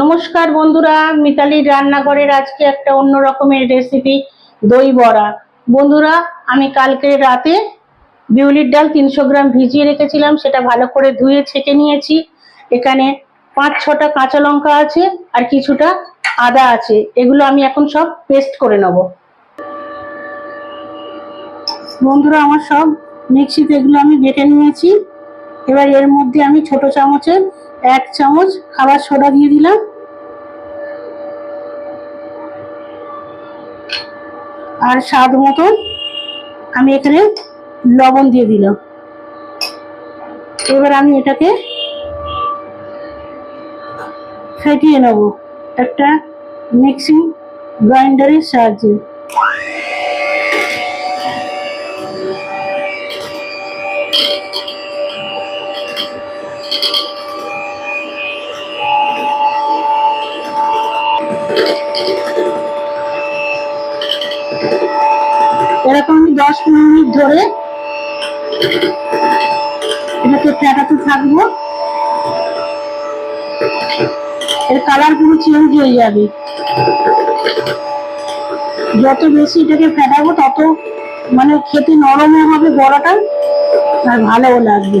নমস্কার বন্ধুরা, মিতালির রান্নাঘরের আজকে একটা অন্য রকমের রেসিপি দই বড়া। বন্ধুরা, আমি কালকে রাতে বিউলির ডাল তিনশো গ্রাম ভিজিয়ে রেখেছিলাম, সেটা ভালো করে ধুয়ে ছেঁকে নিয়েছি। এখানে পাঁচ ছটা কাঁচা লঙ্কা আছে আর কিছুটা আদা আছে। এগুলো আমি এখন সব পেস্ট করে নেব। বন্ধুরা, আমার সব মিক্সিতে এগুলো আমি বেটে নিয়েছি। এবার এর মধ্যে আমি ছোট চামচের এক চামচ খাবার সোডা দিয়ে দিলাম। আর স্বাদ মতন আমি এখানে লবণ দিয়ে দিলাম। এবার আমি এটাকে ফেটিয়ে নেব একটা মিক্সিং গ্রাইন্ডারের সাহায্যে। এরকম দশ পনেরো মিনিট ধরে এটাকে ফেটাতে থাকব। এর কালার পুরো চেঞ্জ হয়ে যাবে। যত বেশি এটাকে ফেটাবো তত মানে খেতে নরমও হবে বড়াটা, আর ভালোও লাগবে।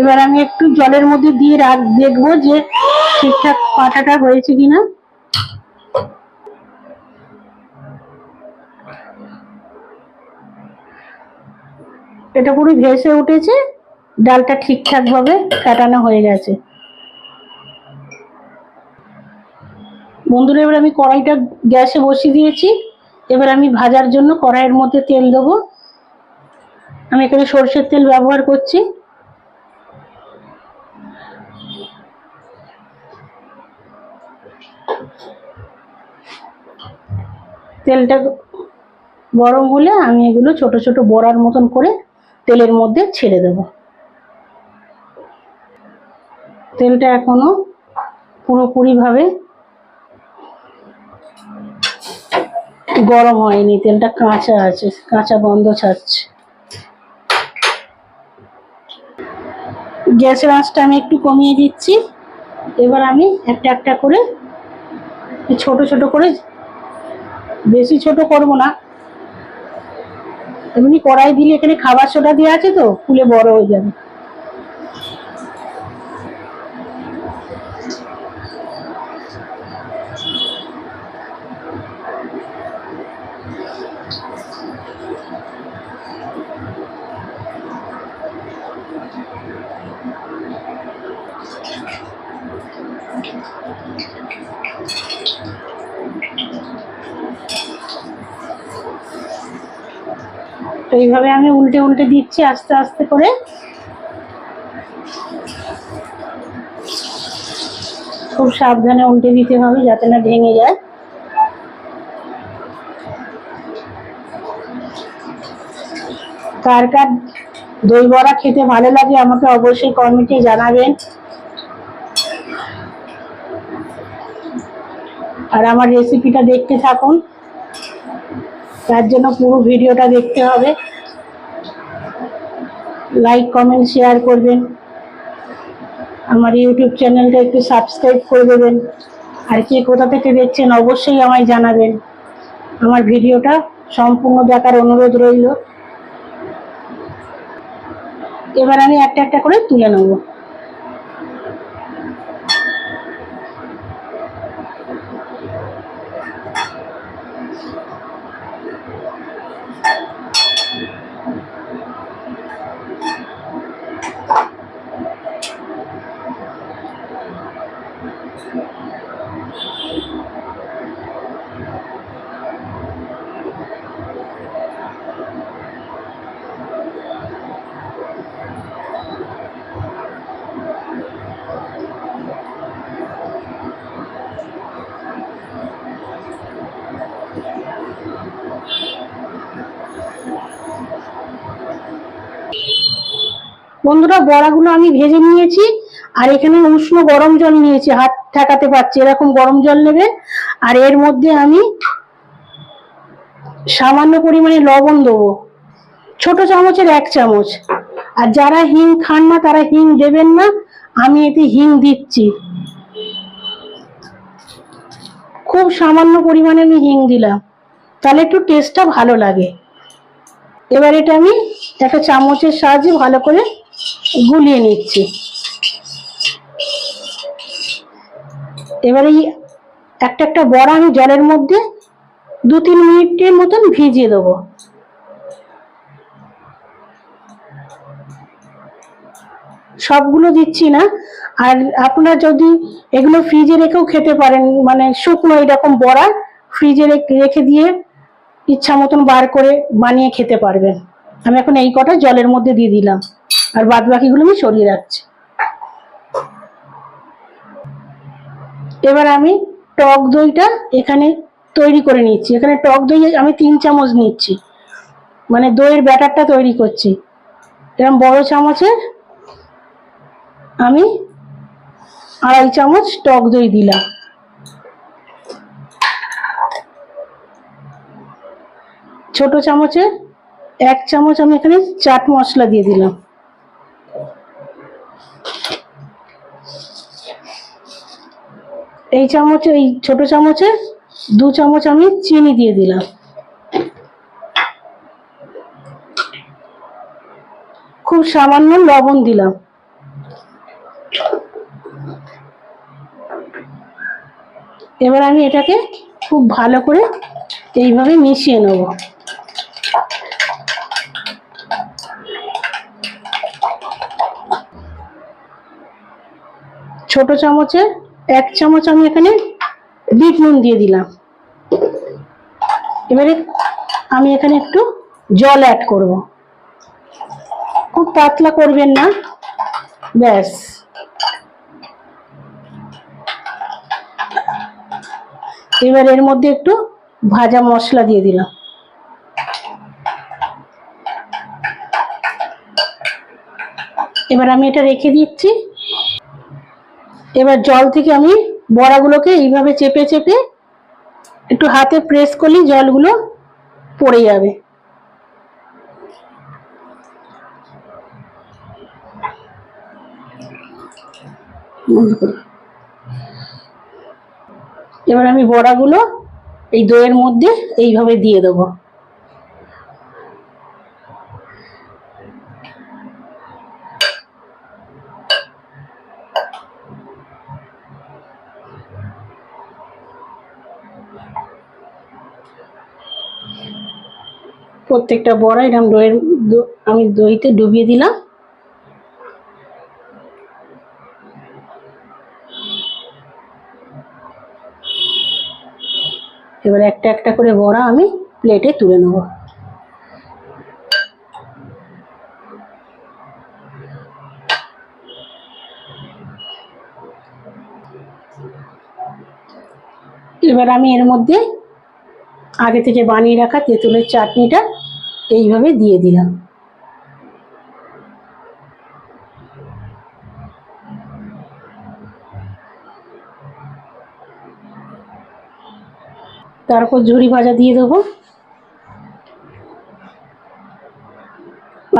এবার আমি একটু জলের মধ্যে দিয়ে রাখ দেখব যে ঠিকঠাক পাটাটা হয়েছে কিনা। এটা পুরো ভেসে উঠেছে, ডালটা ঠিকঠাক ভাবে কাটানো হয়ে গেছে। বন্ধুরা, এবার আমি কড়াইটা গ্যাসে বসিয়ে দিয়েছি। এবার আমি ভাজার জন্য কড়াইয়ের মধ্যে তেল দেবো। আমি এখানে সর্ষের তেল ব্যবহার করছি। তেলটা গরম হলে আমি এগুলো ছোট ছোট বড়ার মতন করে তেলের মধ্যে ছেড়ে দেব। তেলটা এখনও পুরোপুরিভাবে গরম হয়নি, তেলটা কাঁচা আছে, কাঁচা গন্ধ ছাড়ছে। গ্যাসের আঁচটা আমি একটু কমিয়ে দিচ্ছি। এবার আমি একটা একটা করে ছোট ছোট করে, বেশি ছোট করব না এমনি কড়াই দিলে এখানে খাবার সোডা দেওয়া আছে তো? ফুলে বড় হয়ে যাবে। তো এইভাবে আমি উল্টে উল্টে দিচ্ছি আস্তে আস্তে করে। খুব সাবধানে উল্টে দিতে হবে যাতে না ভেঙে যায়। কার কার দই বড়া খেতে ভালো লাগে আমাকে অবশ্যই কমেন্টে জানাবেন। আর আমার রেসিপিটা দেখতে থাকুন। তার জন্য পুরো ভিডিওটা দেখতে হবে। লাইক কমেন্ট শেয়ার করবেন। আমার ইউটিউব চ্যানেলটা একটু সাবস্ক্রাইব করে দেবেন। আর কে কোথা থেকে দেখছেন অবশ্যই আমায় জানাবেন। আমার ভিডিওটা সম্পূর্ণ দেখার অনুরোধ রইল। এবার আমি একটা একটা করে তুলে নেব। বন্ধুরা, বড়াগুলো আমি ভেজে নিয়েছি, আর এখানে উষ্ণ গরম জল নিয়েছি, হাত ঠেকাতে পারছি, এরকম গরম জল নেবে। আর এর মধ্যে আমি সামান্য পরিমাণে লবণ দেবো। ছোট চামচের এক চামচ। আর যারা হিং খান না, তারা হিং দেবেন না, আমি এতে হিং দিচ্ছি। খুব সামান্য পরিমাণে আমি হিং দিলাম। তাহলে একটু টেস্টটা ভালো লাগে। এবার এটা আমি একটা চামচের সাহায্যে ভালো করে গুলিয়ে নিচ্ছি। এবার একটা একটা বড়া আমি জলের মধ্যে দু তিন মিনিটের মতন ভিজিয়ে দেবো। সবগুলো দিচ্ছি না। আর আপনারা যদি এগুলো ফ্রিজে রেখেও খেতে পারেন মানে শুকনো এরকম বড়া ফ্রিজে রেখে দিয়ে ইচ্ছা মতন বার করে বানিয়ে খেতে পারবেন। আমি এখন এই কটা জলের মধ্যে দিয়ে দিলাম। আর বাদ বাকিগুলো আমি সরিয়ে রাখছি। এবার আমি টক দইটা এখানে তৈরি করে নিচ্ছি। এখানে টক দই আমি তিন চামচ নিচ্ছি। মানে দইয়ের ব্যাটারটা তৈরি করছি। এরকম বড় চামচে আমি আড়াই চামচ টক দই দিলাম। ছোট চামচে এক চামচ আমি এখানে চাট মশলা দিয়ে দিলাম। এই চামচে, এই ছোট চামচে দু চামচ আমি চিনি দিয়ে দিলাম। খুব সামান্য লবণ দিলাম। এবার আমি এটাকে খুব ভালো করে এইভাবে মিশিয়ে নেব। ছোট চামচে এক চামচ আমি এখানে বিট নুন দিয়ে দিলাম। এবারে আমি এখানে একটু জল অ্যাড করব। খুব পাতলা করবেন না। ব্যাস। এবার এর মধ্যে একটু ভাজা মশলা দিয়ে দিলাম। এবার আমি এটা রেখে দিচ্ছি। এবার জল থেকে আমি বড়াগুলোকে এইভাবে চেপে চেপে একটু হাতে প্রেস করলেই জলগুলো পড়ে যাবে। এবার আমি বড়াগুলো এই দইয়ের মধ্যে এইভাবে দিয়ে দেবো। প্রত্যেকটা বড়া এরকম দইয়ের আমি দইতে ডুবিয়ে দিলাম। এবার একটা একটা করে বড়া আমি প্লেটে তুলে নেব। এবার আমি এর মধ্যে আগে থেকে বানিয়ে রাখা তেঁতুলের চাটনিটা এইভাবে দিয়ে দিলাম। তারপর ঝুরি ভাজা দিয়ে দেবো।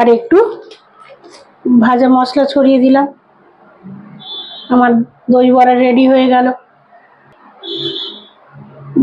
আর একটু ভাজা মশলা ছড়িয়ে দিলাম। আমার দই বড়া রেডি হয়ে গেল।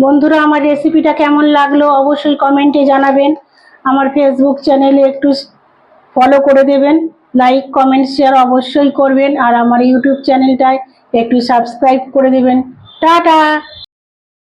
বন্ধুরা, আমার রেসিপিটা কেমন লাগল অবশ্যই কমেন্টে জানাবেন। আমার ফেসবুক চ্যানেলে একটু ফলো করে দেবেন লাইক কমেন্ট শেয়ার অবশ্যই করবেন, আর আমার ইউটিউব চ্যানেলটায় একটু সাবস্ক্রাইব করে দেবেন। টাটা!